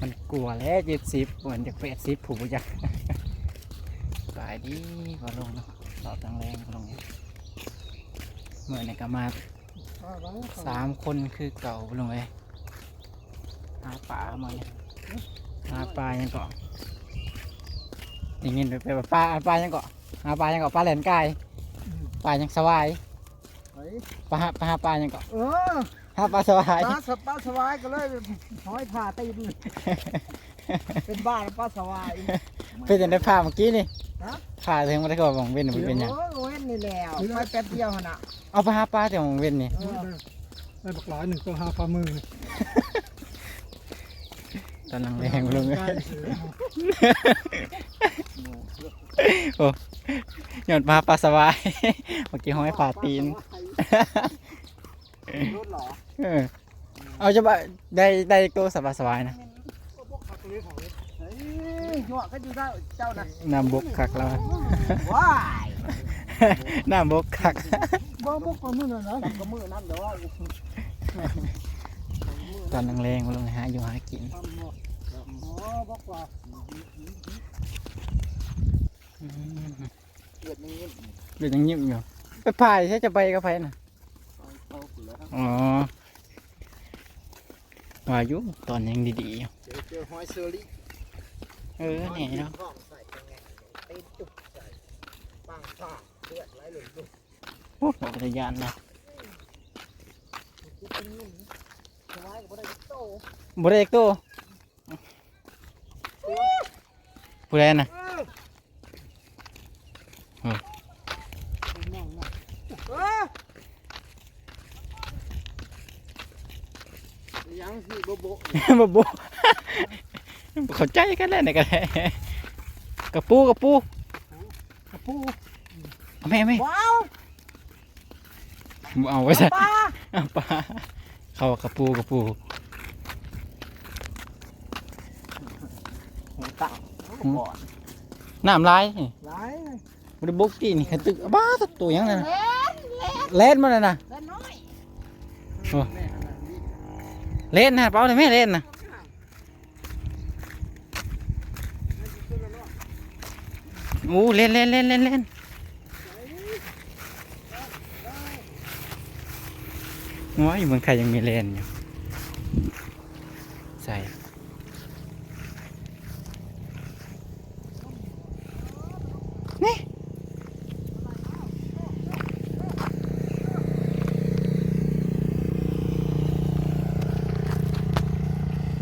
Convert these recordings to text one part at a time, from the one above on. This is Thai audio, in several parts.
มันกลัวแล้วเจ็ดสิบเหมือนจากแปดสิบผูกจักสายดีก็ลงเนาะต่อตังแรงก็ลงเนี่ยเมื่อนี่ก็มาสามคนคือเก่าลงเลยหาปลามาเนี่ยหาปลายังเกาะอย่างงี้ไปไปปลาปลายังเกาะหาปลายังเกาะปลาแหลนกายปลายังสวายเฮ้ยปลาหาปลาหาปลายังเกาะ เออหาปลาสวาย ปลาสปลาสวายก็เลยห้อยผ่าตีนเป็นบ้านปลาสวายเป็นจังได้ผ่าเมื่อกี้นี่ฮะผ่าถึงมันได้ก็มองเว้นมันเป็นหยังโอ้ยเว้นนี่แล้วไปแป๊บเดียวหั่นน่ะเอาไปหาปลาแต่มองเว้นนี่เออได้บักหลายหนึ่งตัวหาปลามือตอนนังแรงลงใกล้เสือหยอดปลาปลาสวายเมื่อกี้ห้อยผ่าตีน รถเหรอเออเอาจะบะได้ได้ตัวสบายสบายนะเฮ้ยหัวก็อยู่ได้เจ้าน่ะน้ำบกคักแล้วว้ายน้ำบกคักบ่บ่คนนู้นน่ะนะก็มือนั่นเด้อตอนนังแรงลงหาอยู่หากินทำหมดอ๋อบอกว่าอืมเกิดนี้เดี๋ยวยังยิ้มอยู่ไปพายใช่จะไปกับไปน่ะเอาไปแล้ว อ๋อว่าอยู่ตอนยังดีๆอยู่เจอเจอหอยเชอรี่เออแหน่เนาะห้องใส่ยังไงตีนจุกใส่ปังซ่าเลือดไหลหลุดลุกโอ้โหจักรยานนะคิดเป็นเงินสบายก็บ่ได้โตบุได้อีกตัวผู้ใดน่ะนั่งน่ะเออยังสิโบโบบ่บ่เข้าใจกันแล้วนี่ก็ได้กระปูกระปูกระปูเอาแม่แม่ว้าวบ่เอาไว้ซะปลาเอาปลาเข้ากระปูกระปูหัวตั้งก่อนน้ำลายนี่ไหลบ่ได้บกตีนี่คันตึกบ้าสักตัวหยังนั่นน่ะเล่นมันน่ะนะเล่นน้อย โอ้ แม่ขนาดนี้ เล่นนะเปล่าเลยไม่เล่นนะโอ้เล่นเล่นเล่นเล่นเล่นว้ายเมืองไทยยังมีเล่นอยู่ใส่นี่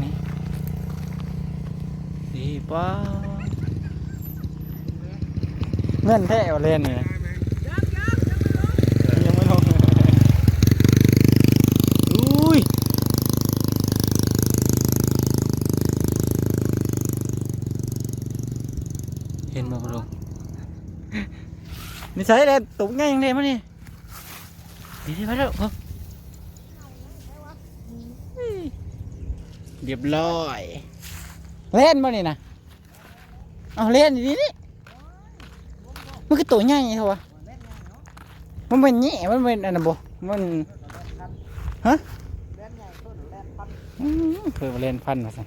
นี่ดีป้า เงินแท้เอาเล่นเลยยังไม่ลงอุ้ยเห็นบ่ลงนี่ใส่เลยตุกง่ายยังเลยมั้นี่ดีดีไปแล้วครับเรียบร้อย เล่นมานี่นะเอาเล่นดีนี่ มันคือตัวใหญ่เท่าวะมันเป็นแง่มันเป็นอันนั้นบ่มันเล่นใหญ่ต้นเล่นปันอืมเคยมาเล่นพันมาสั่น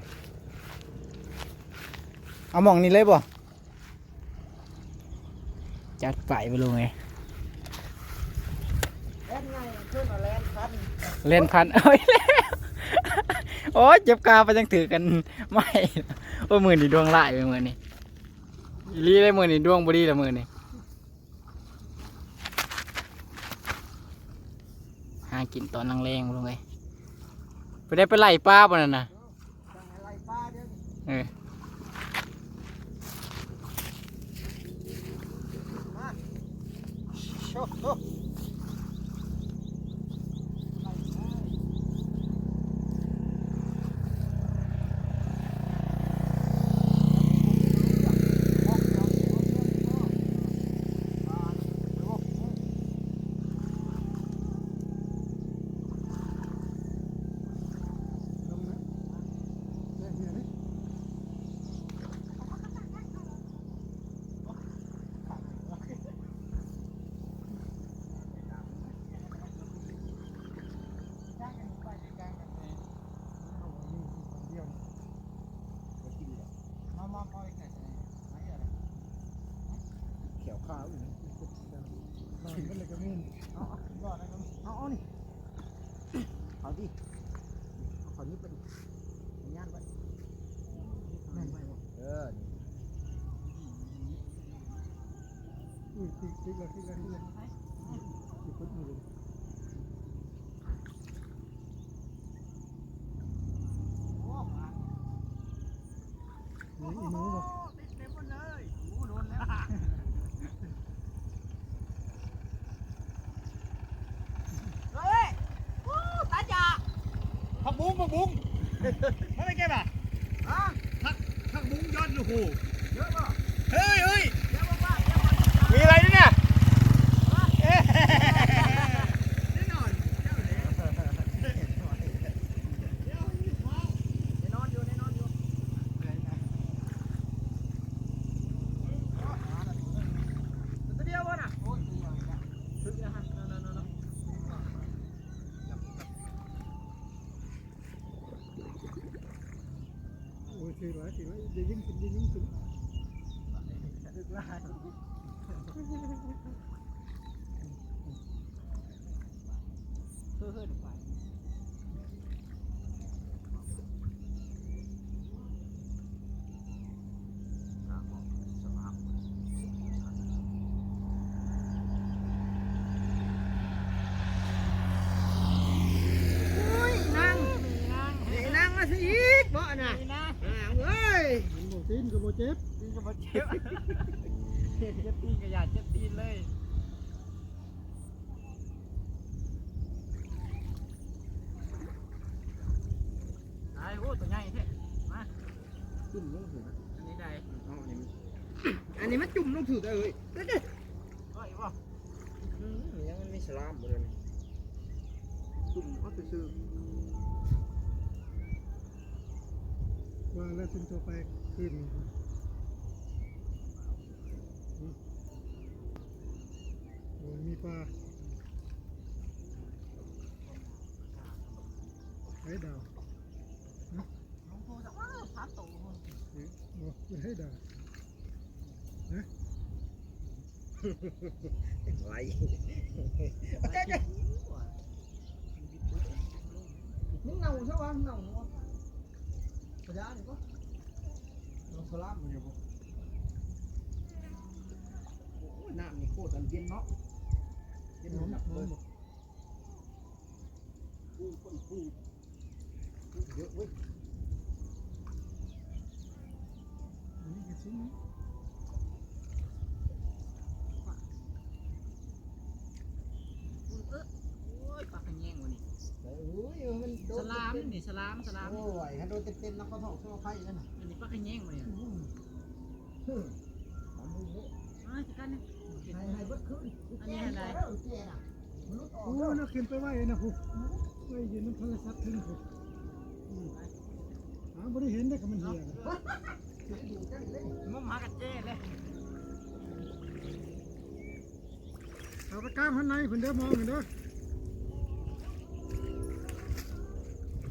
เอาหมองนี่เลยบ่จัดไปไปลงไงเล่นใหญ่ต้นเล่นปันเล่นพันเอ้ยแล้วโอ้ยเจ็บกาไปจังถือกันไม่โอ้ยมือนี่ดวงไล่ไปมือนี่อีหลีได้มือนี่ดวงบดีละมือนี่ากินตอนนังแรงลงไงไปได้ไปไล่ปลาบ่นั่นน่ะเดี๋ยวเออโช ขาอุ่นมันก็เลยก็มีเอาเอารอดนะครับเอาเอานี่เอาดิเอาขอนี้ไปดิย่านไปแม่นไปเออนี่อุ้ยติ๊กติ๊กแล้วติ๊กแล้วติ๊กแล้วติ๊กคนอื่นนี่อีหนูบอก ติดเต็มหมดเลยโอ้โดนแล้ว เฮ้ยโอ้ตาจ่า ผักบุ้งผักบุ้งไม่ได้เก็บอะอะผักบุ้งยอดโอ้โหเยอะป่ะเฮ้ยเฮ้ยเยอะมากๆเยอะมาก มีอะไรด้วยเนี่ย แน่นอนเจ้าเนี่ยแน่นอนอยู่แน่นอนอยู่ตัวเดียววะน่ะโอ้ยเดียวอีกแล้วถึงแล้วฮะนั่นนั่นนั่น โอ้ยถือหลายถือหลายเดี๋ยวยิ่งขึ้นเดี๋ยวยิ่งขึ้นถึงแล้วเฮ้ยเฮ้ยไปนั่งนี่นั่งมาสิอีกบ่น่ะอ่าเว้ย มันบอก ตีนก็บอกเจ็บตีกับบ่เจ็บตีนก็อย่าเจ็บตีนเลยไอ้โอ้ตัวใหญ่แท้มาจุ่มลงถืออันนี้ได้อันนี้มันจุ่มลงถือได้เลยเด้อเด้อโอ้ยบ่อืมยังมันมีสลามเลยจุ่มเอาซื่อว่าแล้วถึงตัวไปขึ้น โอ้ยมีปลาไอ้ดาวๆน้องโตจะว้าวสามโตคนเนี่ยบอกเป็นให้ดาวไรโอเคโอเคมึงเน่าใช่ปะเน่าเนาะกระยาเนี่ยปะลองสลามมันอยู่ปะโอ้ยน้ำนี่โคตรอันเย็นเนาะ สนลามเต็มนี่สลามสลามๆโอ้ยถ้าโดนเต็มๆนะเขาถอกเข้าไฟแล้วน่ะอันนี้ปลาขะแยงมาเนี่ย อันี่ให้ให้เบินอันนี้อะไรเด้อเจ๊น่ะมนุษย์ออกโอ้เด้อน่าขึ้นไปไหวนะผู้ไว้ยืนน้ำโทรศัพท์ถึงผู้อืมหาบ่ได้เห็นได้ก็มันเหี่ยนะอยู่จังเลยมุมหากันเจ้เลยเอาไปกล้ามข้างในเพิ่นเด้อมองเห็นเด้อ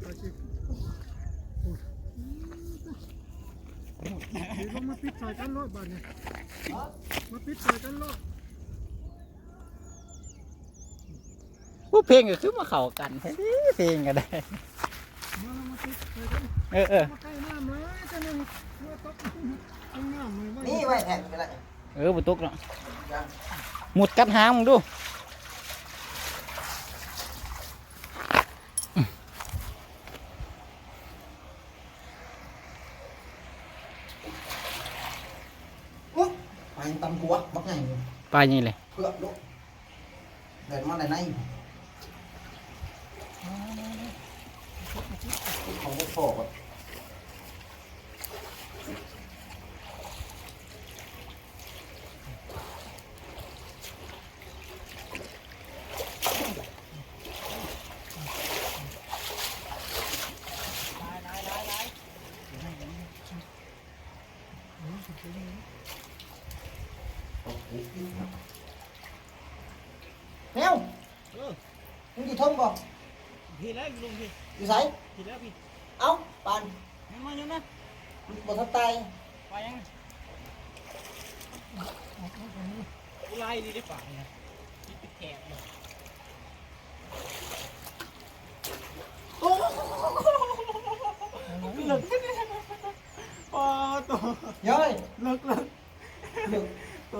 ไปสิโอ้ยเดี๋ยวลงมาปิดใส่กันรถบ้านนี่มาปิดใส่กันรถผู้เพลงก็คือมาเข้ากันแท้เด้เพลงก็ได้ มาลงมาปิดใส่กันเออเออมาใกล้น้ำเลยจะนึงเมื่อตกลงน้ำเลยว่านี่ไว้แทนไปละเออบุตุกเนาะหมุดกัดหางมึงดู ไปตำหัวบักใหญ่ไปนี่เลยเพื่อ ลูกเดินมาในในของพวกพ่อแบบแมวมึงอยู่ทงบ่พี่แล้วลุงพี่อยู่ไสพี่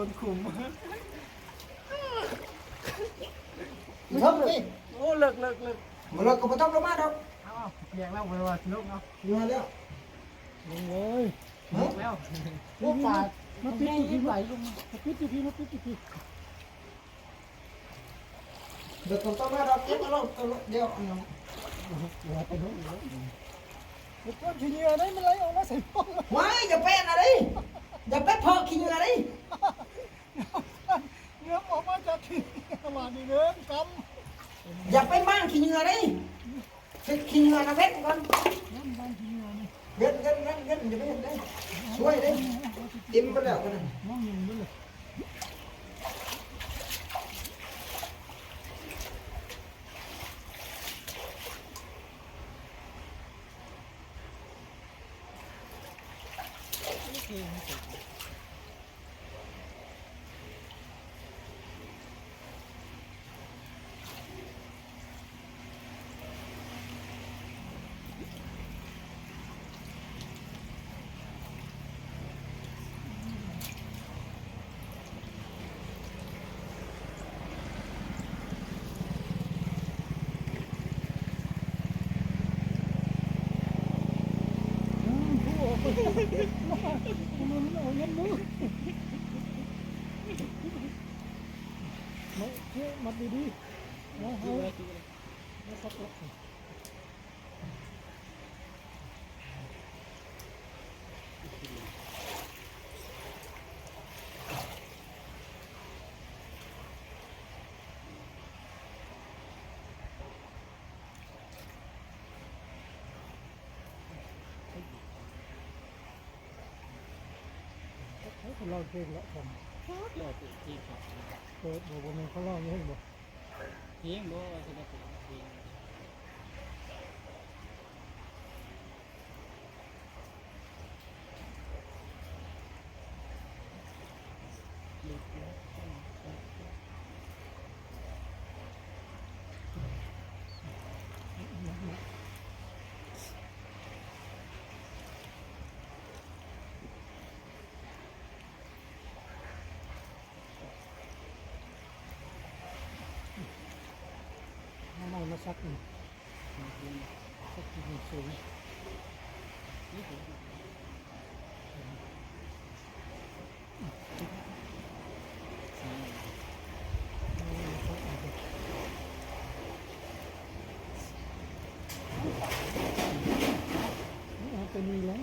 นขุมมึงทำนี่โอ้เลิกเลิกเลิกมึงเลิกก็ไม่ต้องลงมาดอกเอาเลี้ยงแล้วไปว่าลูกเนาะอยู่แล้วลงเลยฮะแล้วพวกปลามาปิดอยู่พี่มามาปิดอยู่พี่มาปิดอยู่พี่เดี๋ยวต้องมาดอกเก็บมาลงเดี๋ยวเอาหัวไปนู้นแล้วเดี๋ยวก้อนขี้เหงื่อได้มันไหลออกมาใส่ป้องไว้อย่าเป็นอะไรอย่าไปเพาะขี้เหงื่อดิเหงื่อออกมาจาก ขี้ประมาณนี้เงินกำอย่าไปมั่งขี้เหงื่อเช็ดขี้เหงื่อนะเว้นก่อนำน้ำบางขี้เหงื่อนี่เงินเงินเงินเงินอย่าไปเห็นได้ช่วยดิจิ้มไปแล้วกันน้องยิงด้วยเลย มันเอาเงินมือ นี่มัดดีๆนะเอาแล้วสักพักเขาลองเพลงละผมเลิกที่ครับเปิดบอกว่ามันเขาลองเพลงบอกเพียงบ่จะได้เป็นเพียง สักหนึ่งสักหนึ่งสูงนี่ผมีแล้ว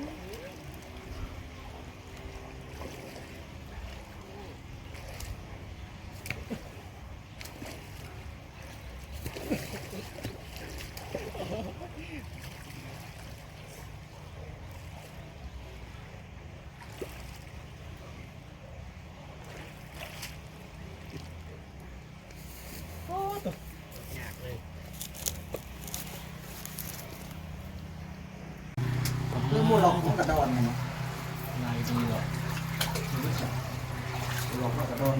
เรื่องมูหลอกของกระดอนเนี่ย ลายดีเลย หลอกของกระดอน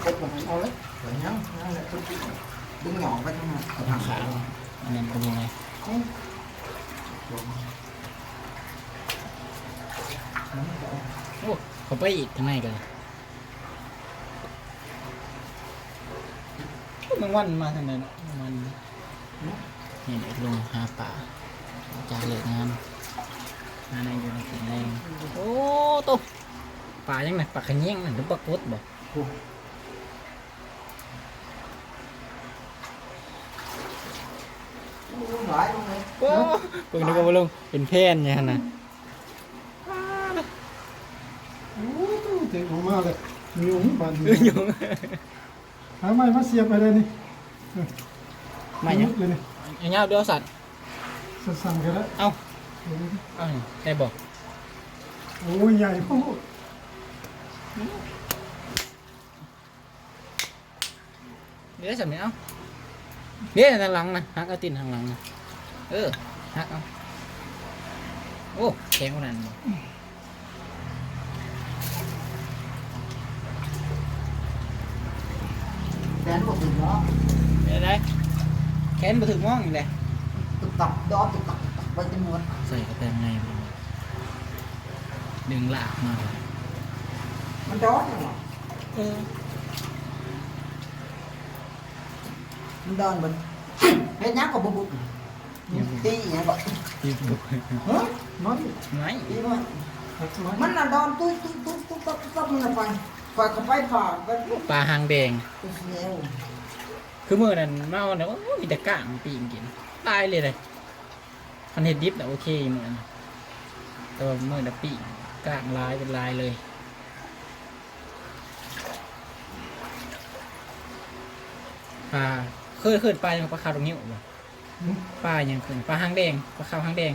ให้ปลาคดมาเอาเลยเหมือนยังนั่นแหละทุกทีดึงหงอกไปทั้งนั้นกระทางขาอันนั้นเป็นยังไงโอ้เขาไปอีกทางไหนกันมันวันมาทางไหนมันนี่เด็กลงหาป่าจากเหลิกงานงานในอยู่ในแข็งแรงโอ้โตะป่ายังไงป่าขะแยงน่ะหรือปลากดบ่ หลายตรงไหนโอ้เพิ่งนึกว่าลุงเป็นแพนเนี่ยนะโอ้เจ๋งออกมากเลยมีองค์ปันเอ้ยอยู่หาไม้มาเสียบไปเลยนี่ไม่เนี่ยเลยนี่เอาเงาเดียวสัตว์สั่นๆกันแล้วเอ้าเอ้านี่ได้บอกโอ้ยใหญ่โอ้เดี๋ยวสัตว์ไม่เอ้า เดี๋ยวทางหลังนะหักเอาตีนทางหลังนะเออหักเอาโอ้แข็งขนาดนั้นบ่นบ่ถึงเนาะเดี๋ยวได้แขนมาถึงง่องอยู่เลยตุกตับดอตุกตับตุกตับไปจนหมดใส่กระแตงในไปดึงหลากมาเลยมันดอดเหรอเออ มันดอนมันเฮ็ดหยังก็บ่บุกตีหยังก็ตีบุกเฮ้ยมันไหนตีมันมันน่ะดอนตุ้ยตุ้ยตุ้ยตุ้ยตุ้ยตุ้ยมันน่ะไปไปก็ไปผ่าไปปุ๊บปลาหางแดงไปเสียวคือมือนั้นเมาเนี่ยโอ้ยมีแต่ก้างปีงกินตายเลยเลยคันเห็ดดิบแต่ะโอเคมือนั้นแต่ว่ามือน่ะปีงก้างลายเป็นลายเลยปลา เคยเคยปลาอย่างปลาขาวตรงนี้บ่ปลาอย่างขึ้นปลาหางแดงปลาขาวหางแดง